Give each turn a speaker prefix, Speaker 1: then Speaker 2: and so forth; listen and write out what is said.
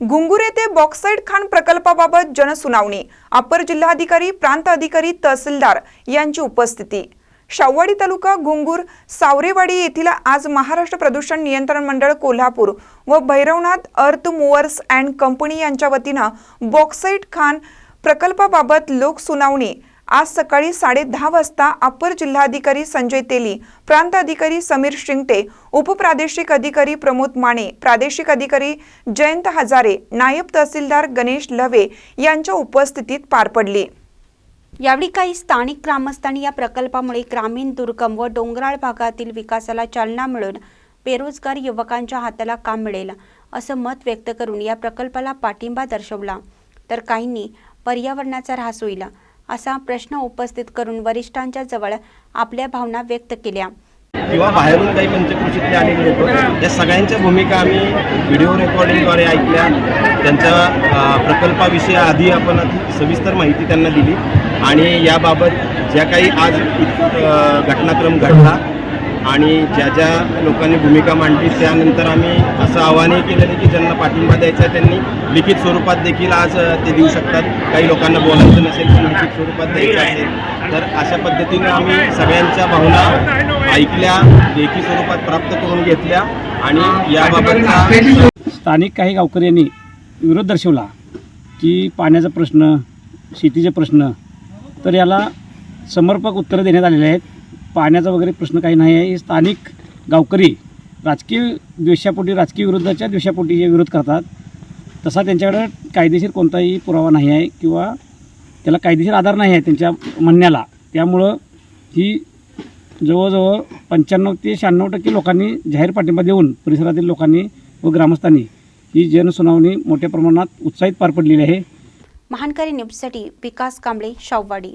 Speaker 1: गुंगूर येथे बॉक्साईड खाण प्रकल्पाबाबत जनसुनावणी. अपर जिल्हाधिकारी प्रांत अधिकारी तहसीलदार यांची उपस्थिती. शाववाडी तालुका घुंगूर सावरेवाडी येथील आज महाराष्ट्र प्रदूषण नियंत्रण मंडळ कोल्हापूर व भैरवनाथ अर्थ मूवर्स अँड कंपनी यांच्या वतीनं बॉक्साईड खाण प्रकल्पाबाबत लोकसुनावणी आज सकाळी साडे दहा वाजता अप्पर जिल्हाधिकारी संजय तेली प्रांत अधिकारी समीर शिंगटे उपप्रादेशिक अधिकारी प्रमोद माने प्रादेशिक अधिकारी जयंत हजारे नायब तहसीलदार गणेश लवे यांच्या उपस्थितीत पार पडली.
Speaker 2: यावेळी काही स्थानिक ग्रामस्थांनी या प्रकल्पामुळे ग्रामीण दुर्गम व डोंगराळ भागातील विकासाला चालना मिळून बेरोजगार युवकांच्या हाताला काम मिळेल असं मत व्यक्त करून या प्रकल्पाला पाठिंबा दर्शवला. तर काहींनी पर्यावरणाचा ऱ्हास होईल. असा प्रश्न उपस्थित करून वरिष्ठांच्या जवळ आपल्या भावना व्यक्त केल्या.
Speaker 3: किंवा बाहेरून काही पंचकृषीतले आलेले लोक या सगळ्यांच्या भूमिका आम्ही व्हिडिओ रेकॉर्डिंगद्वारे ऐकल्या. त्यांच्या प्रकल्पाविषयी आधी आपण सविस्तर माहिती त्यांना दिली. आणि याबाबत ज्या काही आज घटनाक्रम घडला आणि ज्या ज्या लोकांनी भूमिका मांडली त्यानंतर आम्ही असं आवाहनही केलेलं की ज्यांना पाठिंबा द्यायचा त्यांनी लिखित स्वरूपात देखील आज ते देऊ शकतात. काही लोकांना बोलायचं नसेल तर लिखित स्वरूपात द्यायचं असेल तर अशा पद्धतीनं आम्ही सगळ्यांच्या भावना ऐकल्या लेखी स्वरूपात प्राप्त करून घेतल्या आणि याबाबतचा
Speaker 4: स्थानिक काही गावकऱ्यांनी विरोध दर्शवला की पाण्याचा प्रश्न शेतीचे प्रश्न तर याला समर्पक उत्तरं देण्यात आलेले आहेत. पाण्याचा वगैरे प्रश्न काही नाही आहे. हे स्थानिक गावकरी राजकीय द्वेषापोटी राजकीय विरोधाच्या द्वेषापोटी हे विरोध करतात. तसा त्यांच्याकडं कायदेशीर कोणताही पुरावा नाही आहे किंवा त्याला कायदेशीर आधार नाही आहे त्यांच्या म्हणण्याला. त्यामुळं ही जवळजवळ पंच्याण्णव ते शहाण्णव टक्के लोकांनी जाहीर पाठिंबा देऊन परिसरातील लोकांनी व ग्रामस्थांनी ही जनसुनावणी मोठ्या प्रमाणात उत्साहित पार पडलेली आहे.
Speaker 2: महानकरी न्यूजसाठी विकास कांबळे शाववाडी